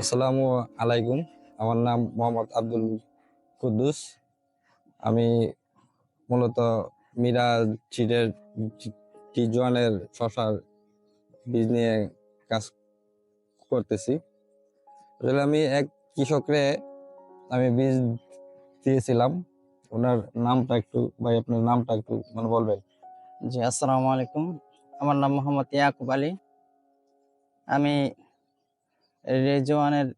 আসসালামু আলাইকুম। আমার নাম মোহাম্মদ আব্দুল কুদ্দুস। আমি মূলত মিরা চিটের টি জোয়ানের শশার বীজ নিয়ে কাজ করতেছি। আসলে আমি এক কৃষকরে আমি বীজ দিয়েছিলাম। ওনার নামটা একটু, ভাই আপনার নামটা একটু মানে বলবেন। জি, আসসালামু আলাইকুম। আমার নাম মোহাম্মদ ইয়াকুব আলী। আমি রেজওয়ানের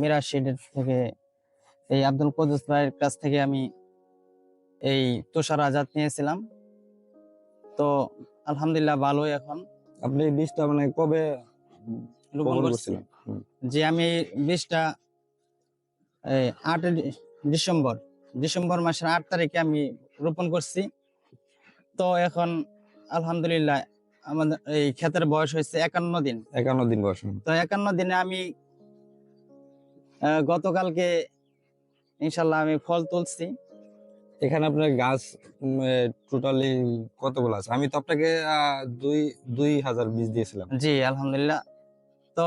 মিরা শিডের থেকে এই আব্দুল কদুস ভাইয়ের কাছ থেকে আমি এই তুষার আজাদ নিয়েছিলাম। তো আলহামদুলিল্লাহ ভালোই এখন। আপনি বীজটা মানে কবে রোপণ করছিলেন? যে আমি বীজটা এই আট ডিসেম্বর ডিসেম্বর মাসের আট তারিখে আমি রোপণ করছি। তো এখন আলহামদুলিল্লাহ আমাদের এই ক্ষেতের বয়স হয়েছে একান্ন দিন। একান্ন দিন বয়স তো একান্ন দিনে আমি গতকালকে ইনশাল্লাহ আমি ফল তুলছি। এখানে আপনার গাছ টোটালি কতগুলো আছে? আমি তো আপনাকে দুই দুই হাজার বীজ দিয়েছিলাম। জি আলহামদুলিল্লাহ। তো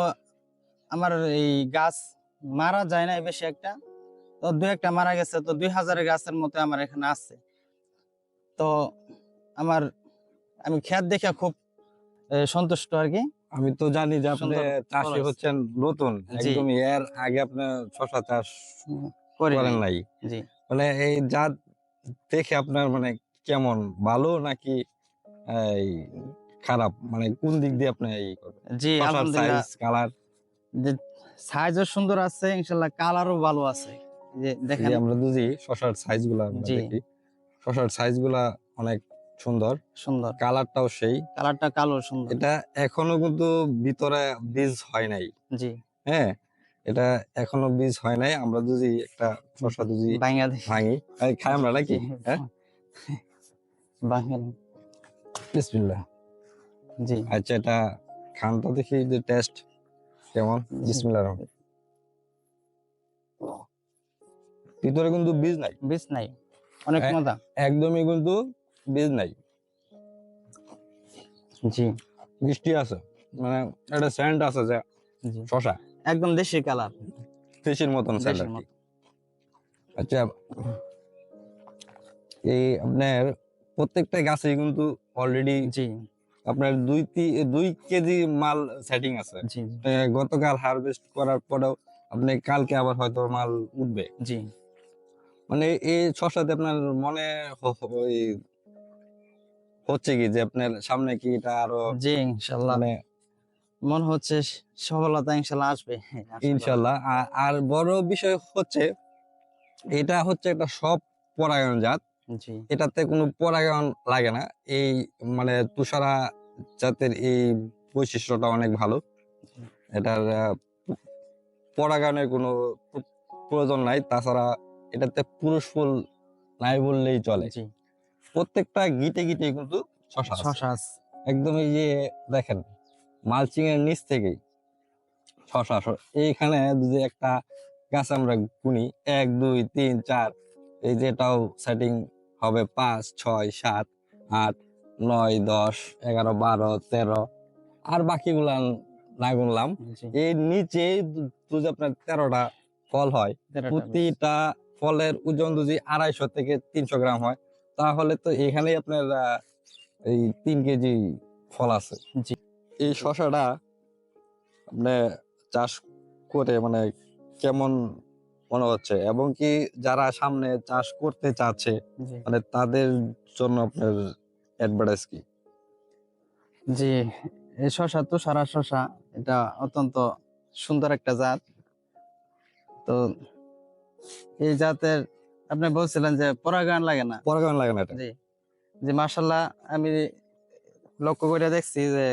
আমার এই গাছ মারা যায় না বেশি একটা। তো দু একটা মারা গেছে তো দুই হাজারের গাছের মতো আমার এখানে আছে। তো আমার আমি খ্যাত দেখে খুব সন্তুষ্ট আর কি? আমি তো জানি যে আপনি চাষি হচ্ছেন নতুন জি। একদমই এর আগে আপনার শশা চাষ করেন নাই। জি। মানে এই জাত দেখে আপনার মানে কেমন ভালো নাকি এই খারাপ? মানে কোন দিক দিয়ে আপনি এই জি আলহামদুলিল্লাহ। সাইজ কালার যে সাইজও সুন্দর আছে ইনশাল্লাহ কালারও ভালো আছে। যে দেখেন। আমরা বুঝি শশার সাইজগুলা আমরা দেখি শশার সাইজগুলা অনেক সুন্দর। সুন্দর। কালারটাও সেই। কালারটা কালো সুন্দর। এটা এখনও কিন্তু ভিতরে বীজ হয় নাই। জি। হ্যাঁ এটা এখনও বীজ হয় নাই। আমরা যদি একটা শশা যদি ভাঙি এই খাই আমরা নাকি? হ্যাঁ? বাঙ্গা বিসমিল্লাহ। জি। আচ্ছা এটা খান তো দেখি যে টেস্ট কেমন? বিসমিল্লাহ রহমান। ভিতরে কিন্তু বীজ নাই। বীজ নাই। অনেক মজা। একদমই কিন্তু বীজ নাই। জি। মিষ্টি আছে মানে একটা স্যান্ড আছে যে শশা। একদম দেশি কালার। দেশের মতন আচ্ছা এই আপনার প্রত্যেকটা গাছে কিন্তু অলরেডি জি। আপনার দুই দুই কেজি মাল সেটিং আছে। গতকাল হারভেস্ট করার পরেও আপনি কালকে আবার হয়তো মাল উঠবে। জি। মানে এই শসাতে আপনার মনে হচ্ছে কি যে আপনার সামনে কি এটা আরও জি ইনশাল্লাহ। মানে মনে হচ্ছে সফলতা ইনশাল্লাহ আসবে। ইনশাল্লাহ। আর বড় বিষয় হচ্ছে এটা হচ্ছে একটা সব পরাগায়ন জাত। এটাতে কোনো পরাগায়ন লাগে না। এই মানে তুষারা জাতের এই বৈশিষ্ট্যটা অনেক ভালো। এটার পরাগায়নের কোনো প্রয়োজন নাই। তাছাড়া এটাতে পুরুষ ফুল নাই বললেই চলে। প্রত্যেকটা গিটে গিটে কিন্তু শশা শশা একদম এই যে দেখেন মালচিং এর নিচ থেকেই শশা এইখানে যদি একটা গাছ আমরা গুনি এক দুই তিন চার এই যে এটাও সেটিং হবে পাঁচ ছয় সাত আট নয় দশ এগারো বারো তেরো। আর বাকিগুলা না গুনলাম। এই নিচে যদি আপনার তেরোটা ফল হয় প্রতিটা ফলের ওজন যদি আড়াইশো থেকে তিনশো গ্রাম হয় তাহলে তো এখানেই আপনার এই তিন কেজি ফল আছে। জি। এই শশাটা আপনি চাষ করে মানে কেমন মনে হচ্ছে? এবং কি যারা সামনে চাষ করতে চাচ্ছে মানে তাদের জন্য আপনার অ্যাডভার্টাইজ কি? জি এই শশা তো সারা শশা এটা অত্যন্ত সুন্দর একটা জাত। তো এই জাতের আপনি বলছিলেন যে পরাগায়ন লাগে না। পরাগায়ন লাগে না এটা। জি। যে মার্শাল্লাহ আমি লক্ষ্য করে দেখছি যে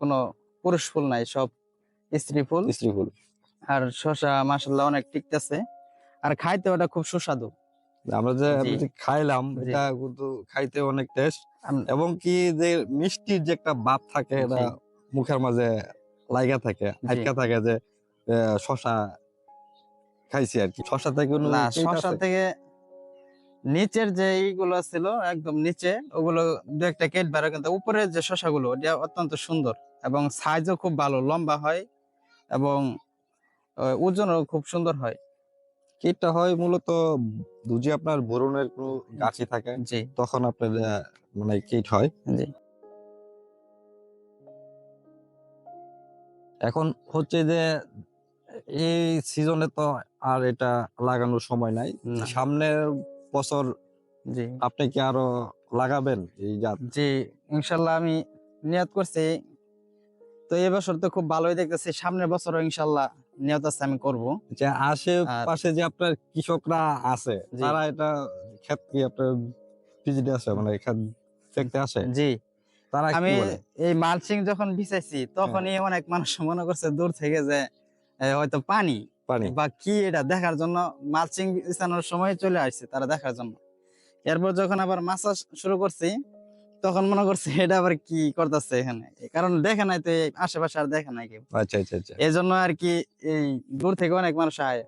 কোনো পুরুষ ফুল নাই সব স্ত্রী ফুল। স্ত্রী ফুল। আর শশা মার্শাল্লাহ অনেক টিকতেছে। আর খাইতে ওটা খুব সুস্বাদু। আমরা যে খাইলাম এটা কিন্তু খাইতে অনেক টেস্ট। এবং কি যে মিষ্টির যে একটা ভাব থাকে এটা মুখের মাঝে লাইগা থাকে আটকা থাকে যে শশা খাইছি আর কি। শশা থেকে না শশা থেকে নিচের যে এইগুলো ছিল একদম নিচে ওগুলো দু একটা কেট বেরো কিন্তু উপরের যে শশাগুলো ওটা অত্যন্ত সুন্দর এবং সাইজও খুব ভালো লম্বা হয় এবং ওজনও খুব সুন্দর হয়। কিটটা হয় মূলত যদি আপনার বোরনের কোনো গাছি থাকে জি। তখন আপনার মানে কিট হয়। জি। এখন হচ্ছে যে এই সিজনে তো আর এটা লাগানোর সময় নাই। সামনের বছর জি। আপনি কি আরও লাগাবেন এই জাত? জি ইনশাল্লাহ আমি নিয়ত করছি। তো এই বছর তো খুব ভালোই দেখতেছি সামনের বছরও ইনশাল্লাহ নিয়ত আছে আমি করব। যে আশেপাশে যে আপনার কৃষকরা আছে। তারা এটা ক্ষেত কি আপনার ভিজিটে আছে মানে ক্ষেত দেখতে আসে? জি। তারা আমি এই মালচিং যখন বিছাইছি তখনই অনেক মানুষ মনে করছে দূর থেকে যে হয়তো পানি। পানি। বা কি এটা দেখার জন্য মালচিং বিছানোর সময় চলে আসছে তারা দেখার জন্য। এরপর যখন আবার মাছ চাষ শুরু করছি তখন মনে করছে এটা আবার কি করতেছে এখানে। কারণ দেখে নাই তো আশেপাশে আর দেখে নাই কেউ। আচ্ছা আচ্ছা আচ্ছা। এই জন্য আর কি এই দূর থেকে অনেক মানুষ আয়।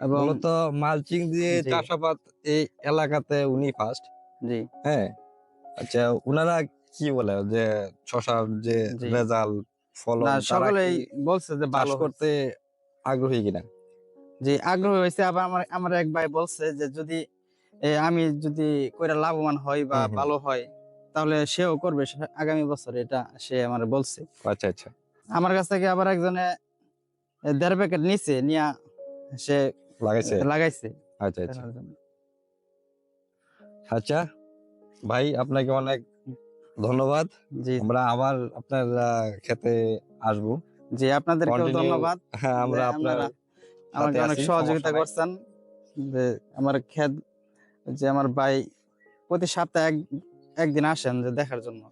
এবং মূলত মালচিং দিয়ে চাষাবাদ এই এলাকাতে উনি ফার্স্ট জি। হ্যাঁ। আচ্ছা উনারা কি বলে? যে শশার যে। রেজাল্ট ফলন সকলেই বলছে যে ভালো করতে আগ্রহী কিনা? যে আগ্রহ হয়েছে আবার আমার আমার এক ভাই বলছে যে যদি আমি যদি কইরা লাভবান হয় বা। ভালো হয় তাহলে সেও করবে। আগামী বছর এটা সে আমার বলছে। আচ্ছা আচ্ছা। আমার কাছ থেকে আবার একজনে দেড় প্যাকেট নিছে নিয়া সে লাগাইছে? লাগাইছে। আচ্ছা আচ্ছা। আচ্ছা ভাই আপনাকে অনেক ধন্যবাদ। জি। আমরা আবার আপনার খেতে আসব। জি আপনাদেরকেও ধন্যবাদ হ্যাঁ আমরা আপনারা আমাকে অনেক সহযোগিতা করছেন যে আমার খেদ যে আমার ভাই প্রতি সপ্তাহে এক একদিন আসেন যে দেখার জন্য।